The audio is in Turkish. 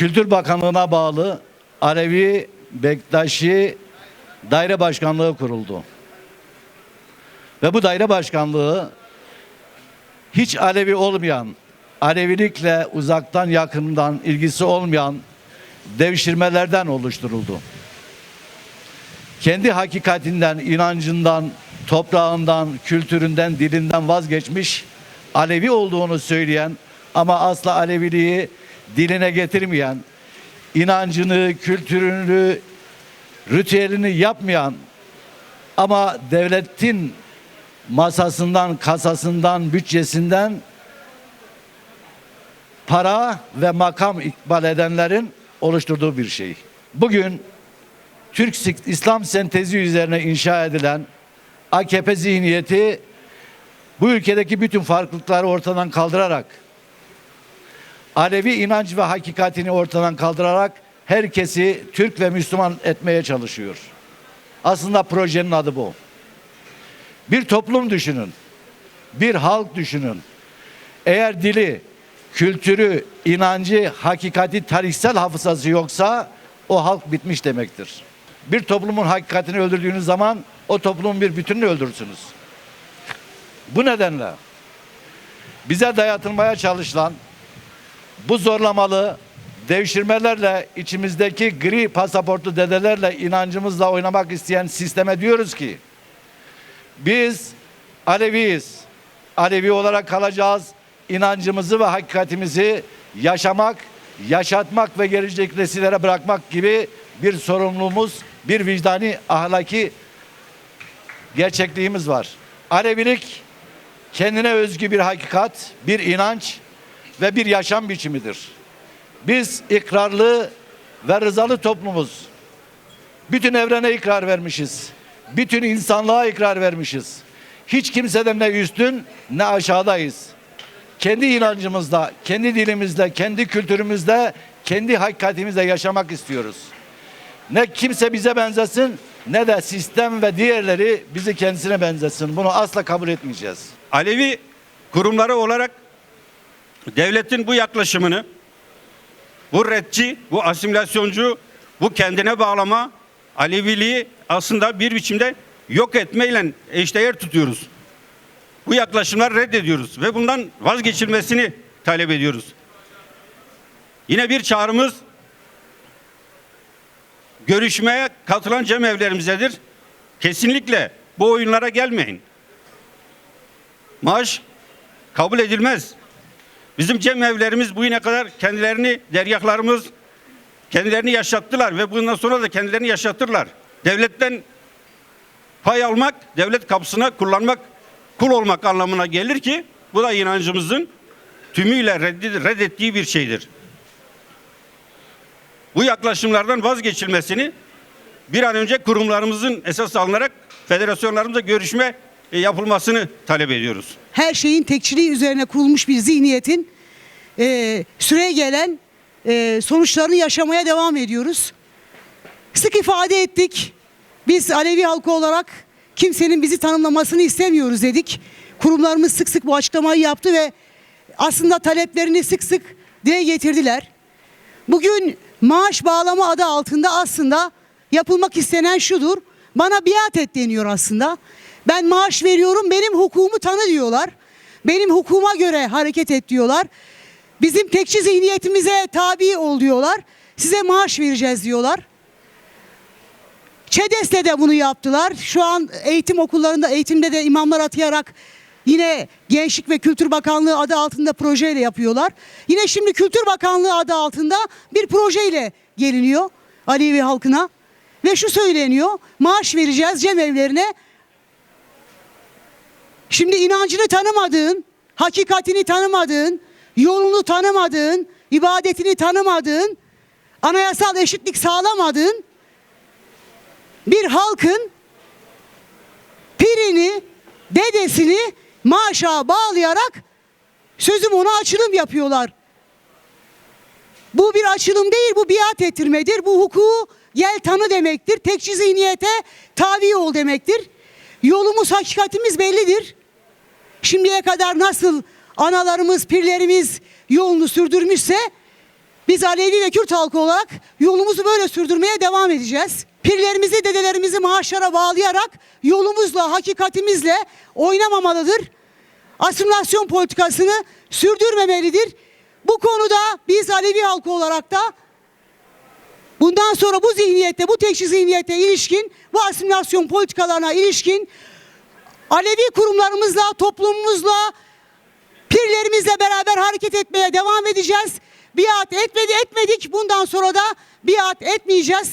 Kültür Bakanlığı'na bağlı Alevi Bektaşi Daire Başkanlığı kuruldu. Ve bu daire başkanlığı hiç Alevi olmayan, Alevilikle uzaktan yakından ilgisi olmayan devşirmelerden oluşturuldu. Kendi hakikatinden, inancından, toprağından, kültüründen, dilinden vazgeçmiş Alevi olduğunu söyleyen ama asla Aleviliği diline getirmeyen, inancını, kültürünü, ritüelini yapmayan ama devletin masasından, kasasından, bütçesinden para ve makam ikbal edenlerin oluşturduğu bir şey. Bugün Türk İslam sentezi üzerine inşa edilen AKP zihniyeti bu ülkedeki bütün farklılıkları ortadan kaldırarak Alevi inanç ve hakikatini ortadan kaldırarak herkesi Türk ve Müslüman etmeye çalışıyor. Aslında projenin adı bu. Bir toplum düşünün. Bir halk düşünün. Eğer dili, kültürü, inancı, hakikati, tarihsel hafızası yoksa o halk bitmiş demektir. Bir toplumun hakikatini öldürdüğünüz zaman o toplumun bir bütününü öldürürsünüz. Bu nedenle bize dayatılmaya çalışılan bu zorlamalı devşirmelerle içimizdeki gri pasaportlu dedelerle inancımızla oynamak isteyen sisteme diyoruz ki biz Aleviyiz. Alevi olarak kalacağız. İnancımızı ve hakikatimizi yaşamak, yaşatmak ve gelecek nesillere bırakmak gibi bir sorumluluğumuz, bir vicdani ahlaki gerçekliğimiz var. Alevilik kendine özgü bir hakikat, bir inanç ve bir yaşam biçimidir. Biz ikrarlı ve rızalı toplumuz. Bütün evrene ikrar vermişiz. Bütün insanlığa ikrar vermişiz. Hiç kimseden ne üstün ne aşağıdayız. Kendi inancımızda, kendi dilimizde, kendi kültürümüzde, kendi hakikatimizde yaşamak istiyoruz. Ne kimse bize benzesin ne de sistem ve diğerleri bizi kendisine benzesin. Bunu asla kabul etmeyeceğiz. Alevi kurumları olarak devletin bu yaklaşımını, bu redci, bu asimilasyoncu, bu kendine bağlama Aleviliği aslında bir biçimde yok etmeyle eşdeğer tutuyoruz. Bu yaklaşımlar reddediyoruz ve bundan vazgeçilmesini talep ediyoruz. Yine bir çağrımız görüşmeye katılan cemevlerimizdedir. Kesinlikle bu oyunlara gelmeyin. Maaş kabul edilmez. Bizim cemevlerimiz bugüne kadar kendilerini deryaklarımız kendilerini yaşattılar ve bundan sonra da kendilerini yaşatırlar. Devletten pay almak, devlet kapısına kullanmak, kul olmak anlamına gelir ki bu da inancımızın tümüyle reddettiği bir şeydir. Bu yaklaşımlardan vazgeçilmesini bir an önce kurumlarımızın esas alınarak federasyonlarımızla görüşme yapılmasını talep ediyoruz. her şeyin tekçiliği üzerine kurulmuş bir zihniyetin e, süre gelen e, sonuçlarını yaşamaya devam ediyoruz. Sık ifade ettik. Biz Alevi halkı olarak kimsenin bizi tanımlamasını istemiyoruz dedik. Kurumlarımız sık sık bu açıklamayı yaptı ve aslında taleplerini sık sık dile getirdiler. Bugün maaş bağlama adı altında aslında yapılmak istenen şudur. Bana biat et deniyor aslında. Ben maaş veriyorum benim hukumu tanı diyorlar. Benim hukukuma göre hareket et diyorlar. Bizim tekçi zihniyetimize tabi ol diyorlar. Size maaş vereceğiz diyorlar. ÇEDES'te de bunu yaptılar. Şu an eğitim okullarında eğitimde de imamlar atayarak yine Gençlik ve Kültür Bakanlığı adı altında projeyle yapıyorlar. Yine şimdi Kültür Bakanlığı adı altında bir projeyle geliniyor Alevi halkına. Ve şu söyleniyor maaş vereceğiz cemevlerine. Şimdi inancını tanımadığın, hakikatini tanımadığın, yolunu tanımadığın, ibadetini tanımadığın, anayasal eşitlik sağlamadığın bir halkın pirini, dedesini maaşa bağlayarak sözüm ona açılım yapıyorlar. Bu bir açılım değil, bu biat ettirmedir. Bu hukuku gel tanı demektir. Tekçi zihniyete tabi ol demektir. Yolumuz, hakikatimiz bellidir. Şimdiye kadar nasıl analarımız, pirlerimiz yolunu sürdürmüşse Biz Alevi ve Kürt halkı olarak yolumuzu böyle sürdürmeye devam edeceğiz. Pirlerimizi, dedelerimizi maaşlara bağlayarak yolumuzla, hakikatimizle oynamamalıdır. Asimilasyon politikasını sürdürmemelidir. Bu konuda biz Alevi halkı olarak da bundan sonra bu zihniyette, bu tekşi zihniyete ilişkin, bu asimilasyon politikalarına ilişkin Alevi kurumlarımızla, toplumumuzla, pirlerimizle beraber hareket etmeye devam edeceğiz. Biat etmedi etmedik. Bundan sonra da biat etmeyeceğiz.